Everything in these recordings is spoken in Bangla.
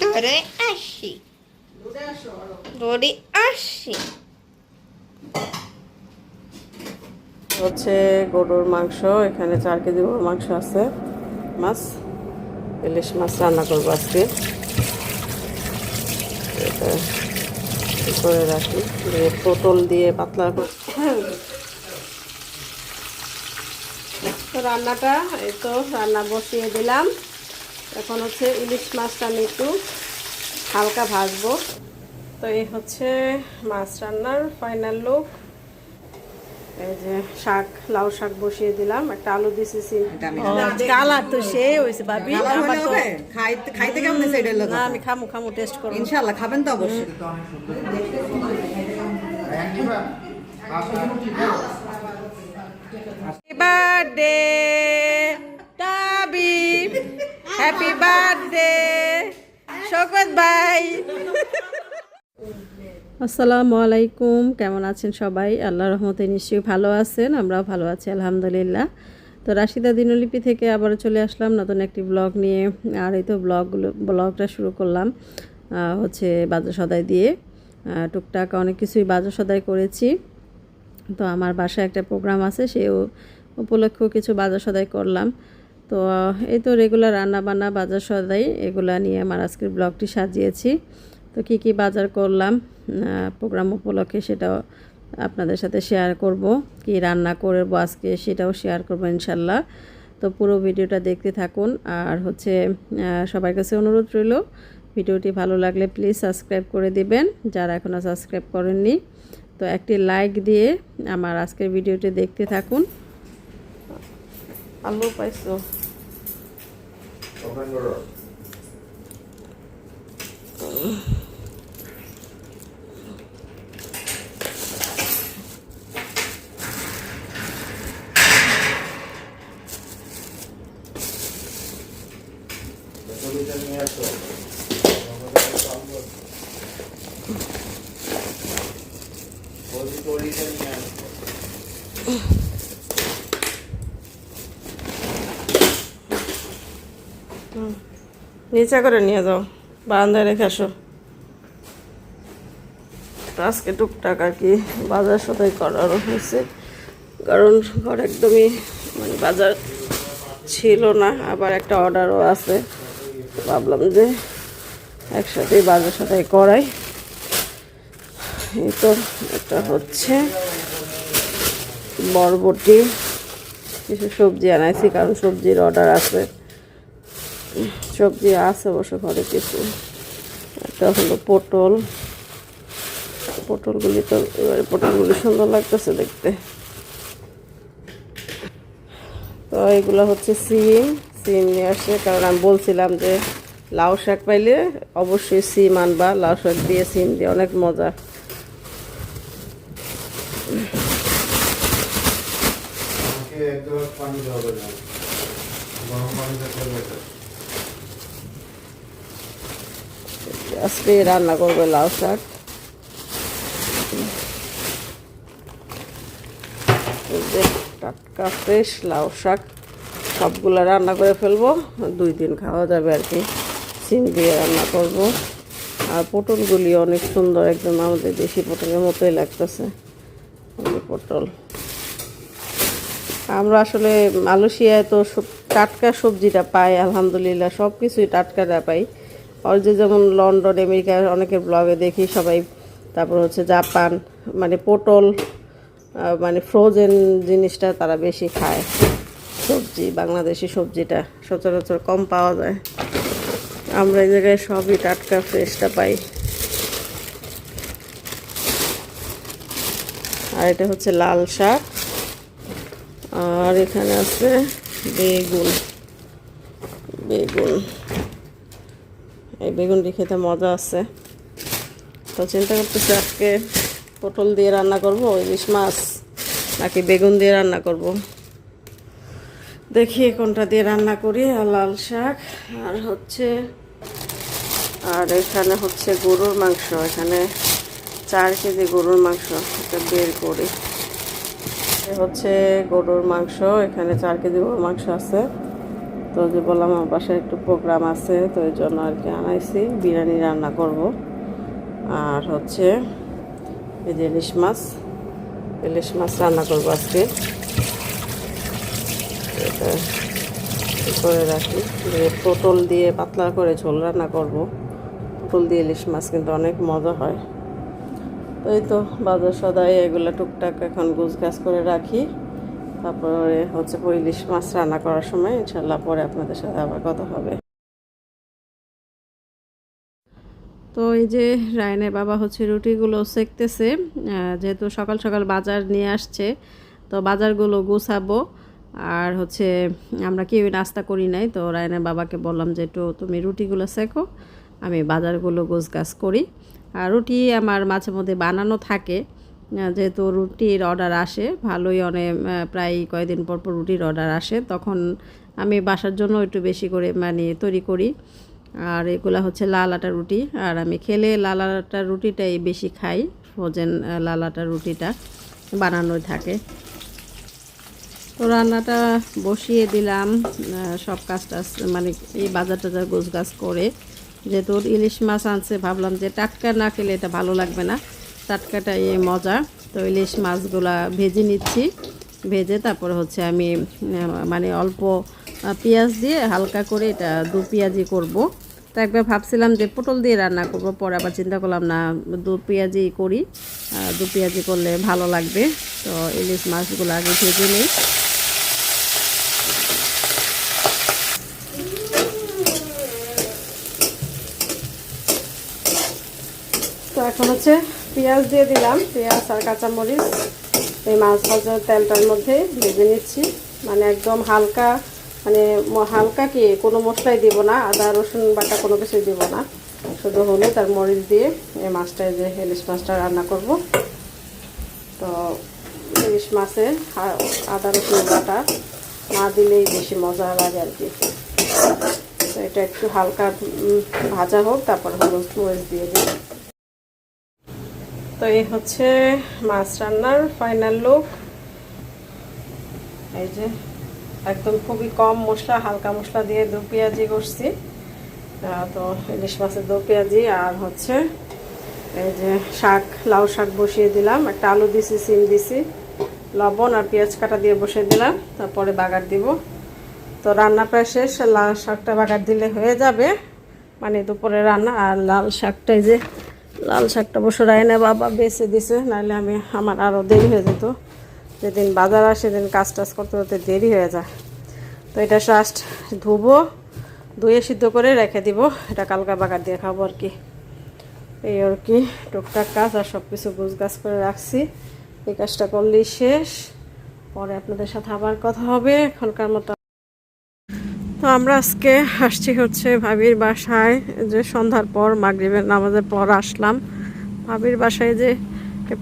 দৌড়ে আসি। দৌড়ে আসি। হচ্ছে গরুর মাংস। এখানে চার কেজি গরুর মাংস আছে। মাছ ইলিশ মাছ রান্না করব আজকে। এটা করে রাখি। দিয়ে পটল দিয়ে পাতলা রান্নাটা এই তো রান্না বসিয়ে দিলাম। এখন হচ্ছে ইলিশ মাছটা আমি একটু হালকা ভাজবো। তো এই হচ্ছে মাছ রান্নার ফাইনাল লুক এই যে শাক লাউ শাক বসিয়ে দিলাম। একটা আলু দিছি কালার তো সেই হয়েছে ভাবি। কালার আমার হলে তো হবে? খাইতে খাইতে কেমন হয়েছে এটার লোক না আমি খামু খামু টেস্ট করব। ইনশাল্লাহ খাবেন তো অবশ্যই। বার্থডে টাবি হ্যাপি বার্থডে শোকত ভাই আসসালামু আলাইকুম। কেমন আছেন সবাই? আল্লাহ রহমতে নিশ্চয়ই ভালো আছেন, আমরাও ভালো আছি, আলহামদুলিল্লাহ। তো রাশিদা দিনলিপি থেকে আবারও চলে আসলাম নতুন একটি ব্লগ নিয়ে। আর এই তো ব্লগগুলো, ব্লগটা শুরু করলাম হচ্ছে বাজার সদাই দিয়ে। টুকটাক অনেক কিছুই বাজার সদাই করেছি। তো আমার বাসায় একটা প্রোগ্রাম আছে সেই উ- উপলক্ষেও কিছু বাজার সদাই করলাম। তো, এই তো রেগুলার রান্না বান্না বাজার সদাই, এগুলা নিয়ে আমার আজকের ব্লগটি সাজিয়েছি। তো কি কি বাজার করলাম প্রোগ্রাম উপলক্ষে সেটাও আপনাদের সাথে শেয়ার করব। কি রান্না করব আজকে সেটাও শেয়ার করব ইনশাল্লাহ। তো পুরো ভিডিওটা দেখতে থাকুন। আর হচ্ছে সবার কাছে অনুরোধ রইল, ভিডিওটি ভালো লাগলে প্লিজ সাবস্ক্রাইব করে দিবেন, যারা এখনও সাবস্ক্রাইব করেননি। তো একটি লাইক দিয়ে আমার আজকের ভিডিওটি দেখতে থাকুন। আলু পাইছো নিচে করে নিয়ে যাও, বারান্দায় রেখে আসো। আজকে টুকটাক আর কি বাজার সদাই করারও হয়েছে। কারণ ঘর একদমই মানে বাজার ছিল না, আবার একটা অর্ডারও আছে। ভাবলাম যে একসাথেই বাজার সদাই করাই। এই তো এটা হচ্ছে বরবটি। কিছু সবজি আনাইছি, কারণ সবজির অর্ডার আছে। সবজি আছে অবশ্য ঘরে কিছু। একটা হলো পটল। পটলগুলি তো এবারে পটলগুলি সুন্দর লাগতেছে দেখতে। তো এগুলো হচ্ছে সিম। সিম নিয়ে আসছে, কারণ আমি বলছিলাম যে লাউ শাক পাইলে অবশ্যই সিম আনবা। লাউ শাক দিয়ে সিম দিয়ে অনেক মজা। পানি দেওয়া গরম পানিতে করবে এটা। আজকে রান্না করবে লাউ শাক। টাটকা ফ্রেশ লাউ শাক, সবগুলো রান্না করে ফেলব, দুই দিন খাওয়া যাবে আর কি। সিম দিয়ে রান্না করব। আর পটলগুলি অনেক সুন্দর, একদম আমাদের দেশি পটলের মতোই লাগতেছে। পটল। আমরা আসলে মালয়েশিয়ায় তো সব টাটকা সবজিটা পাই, আলহামদুলিল্লাহ সব কিছুই টাটকাটা পাই। আর যে যেমন লন্ডন আমেরিকার অনেকের ব্লগে দেখি সবাই। তারপর হচ্ছে জাপান মানে পটল মানে ফ্রোজেন জিনিসটা তারা বেশি খায়। সবজি, বাংলাদেশি সবজিটা সচরাচর কম পাওয়া যায়। আমরা এই জায়গায় সবই টাটকা ফ্রেশটা পাই। আর এটা হচ্ছে লাল শাক। আর এখানে আছে বেগুন। বেগুন। এই বেগুনটি খেতে মজা আছে। তো চিন্তা করতেছি আজকে পটল দিয়ে রান্না করব ইলিশ মাছ নাকি বেগুন দিয়ে রান্না করব। দেখি কোনটা দিয়ে রান্না করি আর লাল শাক আর হচ্ছে, আর এখানে হচ্ছে গরুর মাংস, এখানে চার কেজি গরুর মাংস এটা বের করি। হচ্ছে গরুর মাংস, এখানে চার কেজি গরুর মাংস আছে। তো যে বললাম, আমার বাসায় একটু প্রোগ্রাম আছে, তো এই জন্য আর কি আনাইছি। বিরিয়ানি রান্না করব। আর হচ্ছে এই যে ইলিশ মাছ ইলিশ মাছ রান্না করব আজকে। করে রাখি। পটল দিয়ে পাতলা করে ঝোল রান্না করব। পটল দিয়ে ইলিশ মাছ কিন্তু অনেক মজা হয়। এই তো বাজার সদাই এগুলো টুকটাক এখন গুছ গাছ করে রাখি। তারপরে হচ্ছে ইলিশ মাছ রান্না করার সময় ইনশাল্লাহ পরে আপনাদের সাথে আবার কথা হবে। তো এই যে রায়নের বাবা হচ্ছে রুটিগুলো সেকতেছে যেহেতু সকাল সকাল বাজার নিয়ে আসছে, তো বাজারগুলো গুছাবো। আর হচ্ছে আমরা কেউ নাস্তা করি নাই, তো রায়নের বাবাকে বললাম যে একটু তুমি রুটিগুলো শেখো আমি বাজারগুলো গোছগাছ করি। আর রুটি আমার মাঝে মধ্যে বানানো থাকে যেহেতু রুটির অর্ডার আসে, ভালোই অনেক প্রায় কয়েকদিন পর পর রুটির অর্ডার আসে, তখন আমি বাসার জন্য একটু বেশি করে মানে তৈরি করি। আর এগুলা হচ্ছে লাল আটা রুটি, আর আমি খেলে লাল আটা রুটিটাই বেশি খাই, ফ্রোজেন লাল আটা রুটিটা বানানোই থাকে। তো রান্নাটা বসিয়ে দিলাম সব কাজ টাজ মানে এই বাজার টাজার গোছ গাছ করে। যেহেতু ইলিশ মাছ আনছে, ভাবলাম যে টাটকা না খেলে এটা ভালো লাগবে না। টাটকাটাই মজা। তো ইলিশ মাছগুলা ভেজে নিচ্ছি। ভেজে তারপর হচ্ছে আমি মানে অল্প পেঁয়াজ দিয়ে হালকা করে এটা দু পেঁয়াজি করব। তো একবার ভাবছিলাম যে পটল দিয়ে রান্না করব, পরে আবার চিন্তা করলাম, না, দু পেঁয়াজি করি। দু পেঁয়াজি করলে ভালো লাগবে। তো ইলিশ মাছগুলো আগে ভেজে নিই। তো এখন হচ্ছে পেঁয়াজ দিয়ে দিলাম। পেঁয়াজ আর কাঁচামরিচ, এই মাছ ভাজার তেলটার মধ্যে ভেজে নিচ্ছি। মানে একদম হালকা মানে হালকা কি, কোনো মশলাই দিব না, আদা, রসুন বাটা কোনো কিছুই দিব না। শুধু হলুদ আর মরিচ দিয়ে এই মাছটা যে ইলিশ মাছটা রান্না করব। তো ইলিশ মাছে আদা, রসুন বাটা না দিলেই বেশি মজা লাগে আর কি। তো এটা একটু হালকা ভাজা হোক, তারপর হলুদ মরিচ দিয়ে দিই তো এই হচ্ছে মাছ রান্নার ফাইনাল লুক এই যে, একদম খুবই কম মশলা, হালকা মশলা দিয়ে দু পেঁয়াজি করছি তো ইলিশ মাছের দু পেঁয়াজি আর হচ্ছে এই যে শাক, লাউ শাক বসিয়ে দিলাম। একটা আলু দিছি, সিম দিছি, লবণ আর পেঁয়াজ কাটা দিয়ে বসিয়ে দিলাম। তারপরে বাগার দিব। তো রান্না প্রায় শেষ লাল শাকটা বাগার দিলে হয়ে যাবে। মানে দুপুরে রান্না আর লাল শাকটা এই যে লাল শাকটা বসে রায়না বাবা বেছে দিছে, নাহলে আমি, আমার আরও দেরি হয়ে যেত। যেদিন বাজার আসে, সেদিন কাজ টাজ করতে করতে দেরি হয়ে যায়। তো এটা জাস্ট ধুবো, ধুয়ে সিদ্ধ করে রেখে দিব। এটা কালকা বাগার দিয়ে খাব আর কি। এই আর কি, টুকটাক কাজ আর সব কিছু গুছ গাছ করে রাখছি। এই কাজটা করলেই শেষ। পরে আপনাদের সাথে আবার কথা হবে। এখনকার মতো তো আমরা আজকে আসছি হচ্ছে ভাবির বাসায়, যে সন্ধ্যার পর মাগরিবের নামাজের পর আসলাম। ভাবির বাসায় যে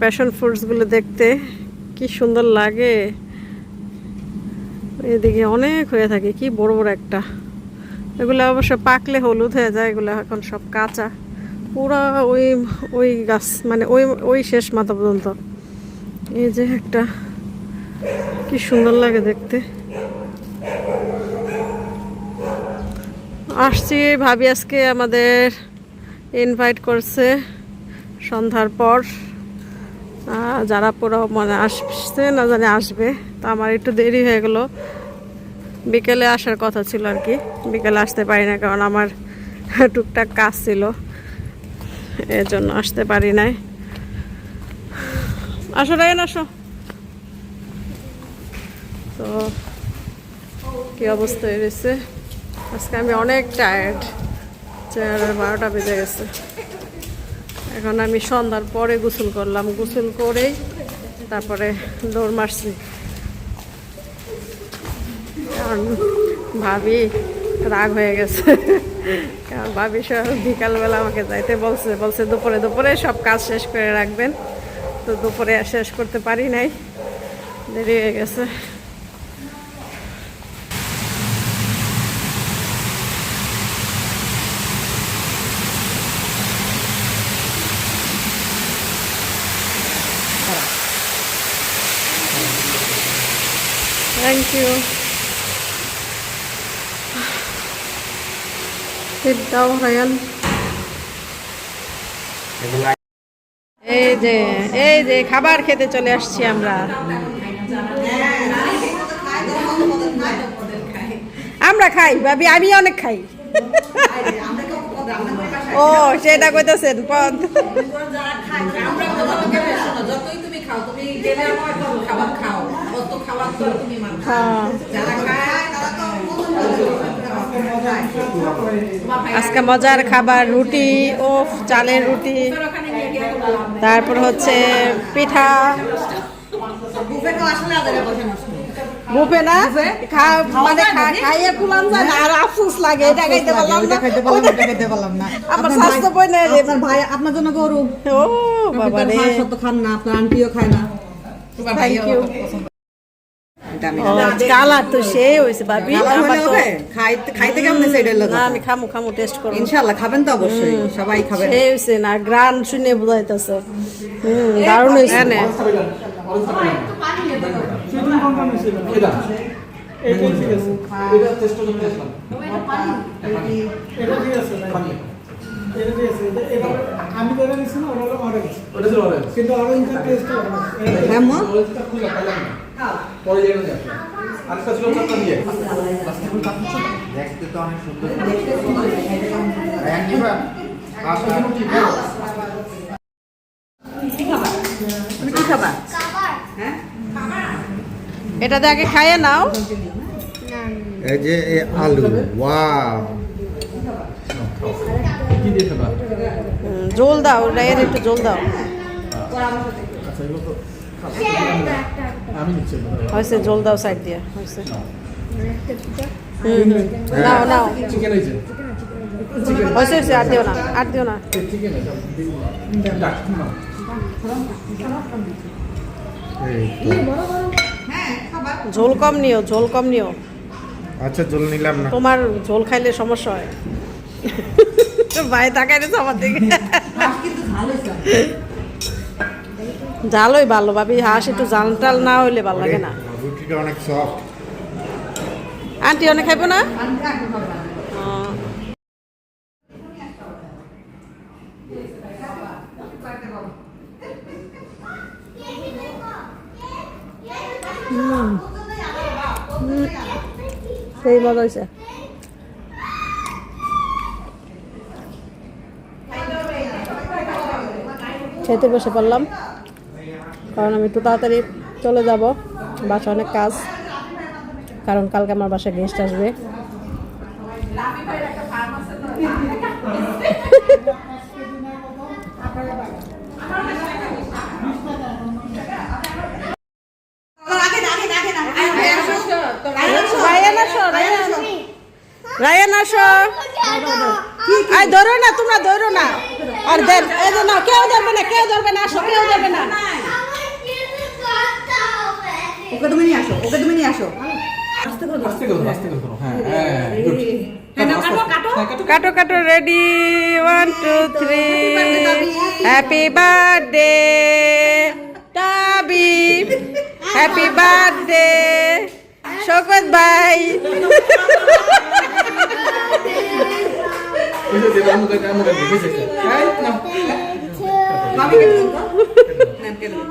প্যাশন ফ্রুটসগুলো দেখতে কি সুন্দর লাগে। এদিকে অনেক হয়ে থাকে, কি বড় বড় একটা। এগুলো অবশ্য পাকলে হলুদ হয়ে যায়, এগুলো এখন সব কাঁচা। পুরা ওই ওই গাছ মানে ওই ওই শেষ মাথা পর্যন্ত। এই যে একটা, কি সুন্দর লাগে দেখতে। আসছি, ভাবি আজকে আমাদের ইনভাইট করছে সন্ধ্যার পর। যারা পুরো মানে আসছে, না জানে আসবে, তো আমার একটু দেরি হয়ে গেল। বিকেলে আসার কথা ছিল আর কি। বিকেলে আসতে পারি না, কারণ আমার টুকটাক কাজ ছিল। এর জন্য আসতে পারি নাই। আসো, রায়ন, আসো। তো, কি অবস্থা হয়ে গেছে আজকে আমি অনেক টায়ার্ড চার বারোটা বেজে গেছে। এখন আমি সন্ধ্যার পরে গোসল করলাম। গোসল করেই তারপরে দৌড় মারছি। কারণ ভাবি রাগ হয়ে গেছে। কারণ ভাবি সব বিকালবেলা আমাকে যাইতে বলছে। বলছে, দুপুরে দুপুরে সব কাজ শেষ করে রাখবেন। তো দুপুরে শেষ করতে পারি নাই। দেরি হয়ে গেছে। থ্যাংক ইউ টিপ দাও রায়ান এই যে এই যে খাবার খেতে চলে আসছি আমরা। আমরা খাই ভাবি আমি অনেক খাই। ও সেটা কইতেছেন পদ যতই তুমি খাও তুমি গেলে আমার তো খাবার খাও। আজকে মজার খাবার রুটি ও চালের রুটি। তারপর হচ্ছে পিঠা। বুফে না? মানে খাইয়ে কুলাম যায় না আর আফসোস লাগে এটা খাইতে পারলাম না। খাইতে পারলাম ওইটা খাইতে পারলাম না। আমার আপনার স্বাস্থ্য বই নেই আপনার ভাই আপনার জন্য গরু। ও বাবা রে। সত্য খান না আপনার আন্টিও খায় না। থ্যাংক ইউ আমি কালার তো সেই হয়েছে ভাবি। আমার তো খাইতে খাইতে কেমন এটার লোক আমি খামু খামু টেস্ট করব। ইনশাআল্লাহ খাবেন তো অবশ্যই। সবাই খাবেন। সেই হয়েছে না গ্রান শুনে বোঝাইতেছে। হুম দারুণ আমি যেটা নিচ্ছি না অরেঞ্জ কিন্তু অরেঞ্জের টেস্ট হ্যাঁ মা? দেখতে তো অনেক সুন্দর। রায়ান নিবা? আসো। তুমি কি খাবা? এটাতে আগে খাইয়ে নাও। এই যে আলু ওয়াও। জল দাও রায়ের একটু জল দাও। হয়েছে জল দাও সাইড দিয়ে হয়েছে। হুম হুম। নাও নাও। হয়েছে হয়েছে আর দিও না আর দিও না। এই ঝোল কম নিও ঝোল কম নিও। আচ্ছা জল নিলাম না। তোমার ঝোল খাইলে সমস্যা হয়। ভাই তাকাইতেছে আমার দিকে। জালই ভালো ভাবি হাঁস একটু জাল টাল না হইলে ভালো লাগে না। রুটিটা অনেক সফট আন্টি অনেক খাইবো না। সেই মজা হয়েছে খেতে বসে পড়লাম। কারণ আমি একটু তাড়াতাড়ি চলে যাব। বাসা অনেক কাজ। কারণ কালকে আমার বাসায় গেস্ট আসবে। ধরো না, তোমরা ধরো না। আর দেন, এই না, কেউ ধরবে না, কেউ ধরবে না, আসো, কেউ ধরবে না। ওকে তুমি নিয়ে আসো ওকে তুমি নিয়ে আসো। কাটো কাটো ready. One two three happy birthday টাবি happy birthday শকত ভাই কেটে।